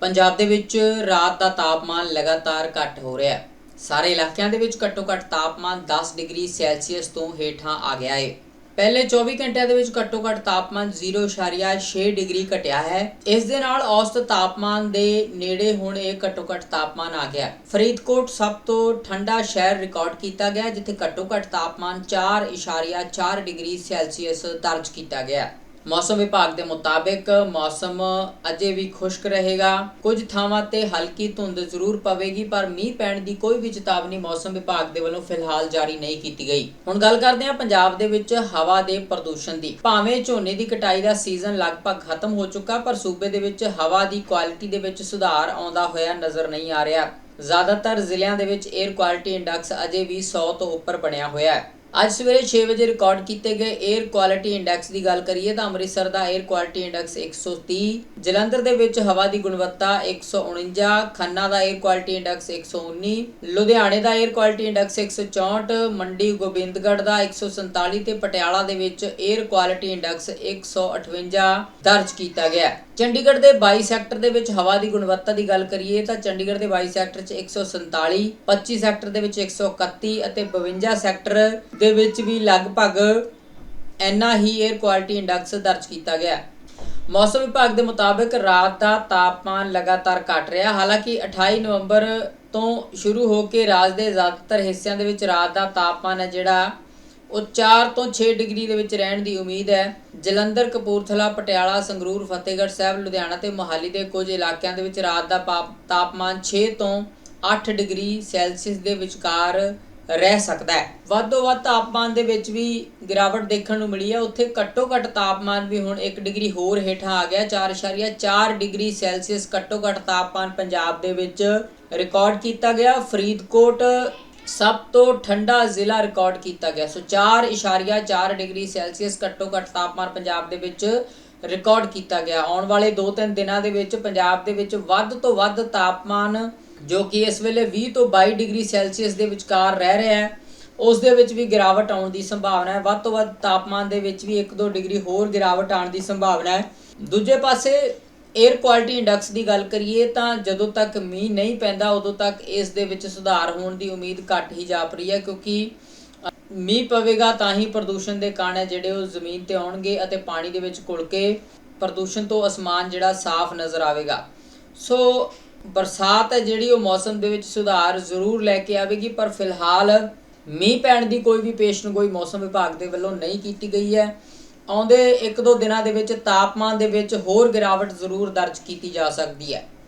ਪੰਜਾਬ ਦੇ ਵਿੱਚ ਰਾਤ ਦਾ ਤਾਪਮਾਨ ਲਗਾਤਾਰ ਘਟ ਹੋ ਰਿਹਾ ਹੈ। ਸਾਰੇ ਇਲਾਕਿਆਂ ਦੇ ਵਿੱਚ ਘੱਟੋ-ਘੱਟ ਤਾਪਮਾਨ 10 ਡਿਗਰੀ ਸੈਲਸੀਅਸ ਤੋਂ ਹੇਠਾਂ ਆ ਗਿਆ ਹੈ। ਪਹਿਲੇ 24 ਘੰਟਿਆਂ ਦੇ ਵਿੱਚ ਘੱਟੋ-ਘੱਟ ਤਾਪਮਾਨ 0.6 ਡਿਗਰੀ ਘਟਿਆ ਹੈ। ਇਸ ਦੇ ਨਾਲ ਔਸਤ ਤਾਪਮਾਨ ਦੇ ਨੇੜੇ ਹੁਣ ਇਹ ਘੱਟੋ-ਘੱਟ ਤਾਪਮਾਨ ਆ ਗਿਆ ਫਰੀਦਕੋਟ ਸਭ ਤੋਂ ਠੰਡਾ ਸ਼ਹਿਰ ਰਿਕਾਰਡ ਕੀਤਾ ਗਿਆ ਜਿੱਥੇ ਘੱਟੋ-ਘੱਟ ਤਾਪਮਾਨ 4.4 ਡਿਗਰੀ ਸੈਲਸੀਅਸ ਦਰਜ ਕੀਤਾ ਗਿਆ ਮੌਸਮ ਵਿਭਾਗ ਦੇ ਮੁਤਾਬਿਕ ਮੌਸਮ ਅਜੇ ਵੀ ਖੁਸ਼ਕ ਰਹੇਗਾ। ਕੁਝ ਥਾਵਾਂ ਤੇ ਹਲਕੀ ਧੁੰਦ ਜ਼ਰੂਰ ਪਵੇਗੀ, ਪਰ ਮੀਂਹ ਪੈਣ ਦੀ ਕੋਈ ਵੀ ਚੇਤਾਵਨੀ ਮੌਸਮ ਵਿਭਾਗ ਦੇ ਵੱਲੋਂ ਫਿਲਹਾਲ ਜਾਰੀ ਨਹੀਂ ਕੀਤੀ ਗਈ। ਹੁਣ ਗੱਲ ਕਰਦੇ ਹਾਂ ਪੰਜਾਬ ਦੇ ਵਿੱਚ ਹਵਾ ਦੇ ਪ੍ਰਦੂਸ਼ਣ ਦੀ। ਭਾਵੇਂ ਝੋਨੇ ਦੀ ਕਟਾਈ ਦਾ ਸੀਜ਼ਨ ਲਗਭਗ ਖਤਮ ਹੋ ਚੁੱਕਾ, ਪਰ ਸੂਬੇ ਦੇ ਵਿੱਚ ਹਵਾ ਦੀ ਕੁਆਲਿਟੀ ਦੇ ਵਿੱਚ ਸੁਧਾਰ ਆਉਂਦਾ ਹੋਇਆ ਨਜ਼ਰ ਨਹੀਂ ਆ ਰਿਹਾ। ਜ਼ਿਆਦਾਤਰ ਜ਼ਿਲ੍ਹਿਆਂ ਦੇ ਵਿੱਚ 에ਅਰ ਕੁਆਲਿਟੀ ਇੰਡੈਕਸ ਅਜੇ ਵੀ 100 ਤੋਂ ਉੱਪਰ ਬਣਿਆ ਹੋਇਆ ਹੈ। ਅੱਜ ਸਵੇਰੇ 6 ਵਜੇ ਰਿਕਾਰਡ ਕੀਤੇ ਗਏ 에ਅਰ ਕੁਆਲਿਟੀ ਇੰਡੈਕਸ ਦੀ ਗੱਲ ਕਰੀਏ ਤਾਂ ਅੰਮ੍ਰਿਤਸਰ ਦਾ 에ਅਰ ਕੁਆਲਿਟੀ ਇੰਡੈਕਸ 130 ਜਲੰਧਰ ਦੇ ਵਿੱਚ ਹਵਾ ਦੀ ਗੁਣਵੱਤਾ 149 ਖੰਨਾ ਦਾ 에ਅਰ ਕੁਆਲਿਟੀ ਇੰਡੈਕਸ 119 ਲੁਧਿਆਣੇ ਦਾ air quality index 164 Mandi Gobindgarh ਦਾ 147 ਤੇ ਪਟਿਆਲਾ ਦੇ ਵਿੱਚ 에ਅਰ ਕੁਆਲਿਟੀ ਇੰਡੈਕਸ 158 ਦਰਜ ਕੀਤਾ ਗਿਆ। ਚੰਡੀਗੜ੍ਹ ਦੇ 22 ਸੈਕਟਰ ਦੇ ਵਿੱਚ ਹਵਾ ਦੀ ਗੁਣਵੱਤਾ ਦੀ ਗੱਲ ਕਰੀਏ ਤਾਂ ਚੰਡੀਗੜ੍ਹ ਦੇ 22 ਸੈਕਟਰ 'ਚ 147 25 ਸੈਕਟਰ ਦੇ ਵਿੱਚ 131 ਅਤੇ 52 ਸੈਕਟਰ ਦੇ ਵਿੱਚ ਵੀ ਲਗਭਗ ਇੰਨਾ ਹੀ 에ਅਰ ਕੁਆਲਿਟੀ ਇੰਡੈਕਸ ਦਰਜ ਕੀਤਾ ਗਿਆ ਮੌਸਮ ਵਿਭਾਗ ਦੇ ਮੁਤਾਬਕ ਰਾਤ ਦਾ ਤਾਪਮਾਨ ਲਗਾਤਾਰ ਘਟ ਰਿਹਾ, ਹਾਲਾਂਕਿ 28 ਨਵੰਬਰ ਤੋਂ ਸ਼ੁਰੂ ਹੋ ਕੇ ਰਾਜ ਦੇ ਜ਼ਿਆਦਾਤਰ ਹਿੱਸਿਆਂ ਦੇ ਵਿੱਚ ਰਾਤ ਦਾ ਤਾਪਮਾਨ ਹੈ ਜਿਹੜਾ ਉਹ 4 ਤੋਂ 6 ਡਿਗਰੀ ਦੇ ਵਿੱਚ ਰਹਿਣ ਦੀ ਉਮੀਦ ਹੈ। ਜਲੰਧਰ, ਕਪੂਰਥਲਾ, ਪਟਿਆਲਾ, ਸੰਗਰੂਰ, ਫਤਿਹਗੜ੍ਹ ਸਾਹਿਬ, ਲੁਧਿਆਣਾ ਤੇ ਮੋਹਾਲੀ ਦੇ ਕੁਝ ਇਲਾਕਿਆਂ ਦੇ ਵਿੱਚ ਰਾਤ ਦਾ ਪਾ- ਤਾਪਮਾਨ 6 ਤੋਂ 8 ਡਿਗਰੀ ਸੈਲਸੀਅਸ ਦੇ ਵਿਚਕਾਰ ਰਹਿ ਸਕਦਾ ਹੈ। ਵੱਧ ਤੋਂ ਵੱਧ ਤਾਪਮਾਨ ਦੇ ਵਿੱਚ ਵੀ ਗਿਰਾਵਟ ਦੇਖਣ ਨੂੰ ਮਿਲੀ ਹੈ। ਉੱਥੇ ਘੱਟੋ ਘੱਟ ਤਾਪਮਾਨ ਵੀ ਹੁਣ 1 ਡਿਗਰੀ ਹੋਰ ਹੇਠਾਂ ਆ ਗਿਆ। 4.4 ਡਿਗਰੀ ਸੈਲਸੀਅਸ ਘੱਟੋ ਘੱਟ ਤਾਪਮਾਨ ਪੰਜਾਬ ਦੇ ਵਿੱਚ ਰਿਕਾਰਡ ਕੀਤਾ ਗਿਆ। ਫਰੀਦਕੋਟ ਸਭ ਤੋਂ ਠੰਡਾ ਜ਼ਿਲ੍ਹਾ ਰਿਕਾਰਡ ਕੀਤਾ ਗਿਆ। ਸੋ 4.4 ਡਿਗਰੀ ਸੈਲਸੀਅਸ ਘੱਟੋ ਘੱਟ ਤਾਪਮਾਨ ਪੰਜਾਬ ਦੇ ਵਿੱਚ ਰਿਕਾਰਡ ਕੀਤਾ ਗਿਆ। ਆਉਣ ਵਾਲੇ 2-3 ਦਿਨਾਂ ਦੇ ਵਿੱਚ ਪੰਜਾਬ ਦੇ ਵਿੱਚ ਵੱਧ ਤੋਂ ਵੱਧ ਤਾਪਮਾਨ, ਜੋ ਕਿ ਇਸ ਵੇਲੇ 20 ਤੋਂ 22 ਡਿਗਰੀ ਸੈਲਸੀਅਸ ਦੇ ਵਿਚਕਾਰ ਰਹਿ ਰਿਹਾ ਹੈ, ਉਸ ਦੇ ਵਿੱਚ ਵੀ ਗਿਰਾਵਟ ਆਉਣ ਦੀ ਸੰਭਾਵਨਾ ਹੈ। ਵੱਧ ਤੋਂ ਵੱਧ ਤਾਪਮਾਨ ਦੇ ਵਿੱਚ ਵੀ 1-2 ਡਿਗਰੀ ਹੋਰ ਗਿਰਾਵਟ ਆਉਣ ਦੀ ਸੰਭਾਵਨਾ ਹੈ। ਦੂਜੇ ਪਾਸੇ 에ਅਰ ਕੁਆਲਿਟੀ ਇੰਡੈਕਸ ਦੀ ਗੱਲ ਕਰੀਏ ਤਾਂ ਜਦੋਂ ਤੱਕ ਮੀਂਹ ਨਹੀਂ ਪੈਂਦਾ, ਉਦੋਂ ਤੱਕ ਇਸ ਦੇ ਵਿੱਚ ਸੁਧਾਰ ਹੋਣ ਦੀ ਉਮੀਦ ਘੱਟ ਹੀ ਜਾਪ ਰਹੀ ਹੈ ਕਿਉਂਕਿ ਮੀਂਹ ਪਵੇਗਾ ਤਾਂ ਹੀ ਪ੍ਰਦੂਸ਼ਣ ਦੇ ਕਣ ਹੈ ਜਿਹੜੇ ਉਹ ਜ਼ਮੀਨ ਤੇ ਆਉਣਗੇ ਅਤੇ ਪਾਣੀ ਦੇ ਵਿੱਚ ਘੁਲ ਕੇ ਪ੍ਰਦੂਸ਼ਣ ਤੋਂ ਅਸਮਾਨ ਜਿਹੜਾ ਸਾਫ਼ ਨਜ਼ਰ ਆਵੇਗਾ। ਸੋ ਬਰਸਾਤ ਹੈ ਜਿਹੜੀ ਉਹ ਮੌਸਮ ਦੇ ਵਿੱਚ ਸੁਧਾਰ ਜ਼ਰੂਰ ਲੈ ਕੇ ਆਵੇਗੀ, ਪਰ ਫਿਲਹਾਲ ਮੀਂਹ ਪੈਣ ਦੀ ਕੋਈ ਵੀ ਪੇਸ਼ਨਗੋਈ ਮੌਸਮ ਵਿਭਾਗ ਦੇ ਵੱਲੋਂ ਨਹੀਂ ਕੀਤੀ ਗਈ ਹੈ। ਆਉਂਦੇ 1-2 ਦਿਨਾਂ ਦੇ ਵਿੱਚ ਤਾਪਮਾਨ ਦੇ ਵਿੱਚ ਹੋਰ ਗਿਰਾਵਟ ਜ਼ਰੂਰ ਦਰਜ ਕੀਤੀ ਜਾ ਸਕਦੀ ਹੈ।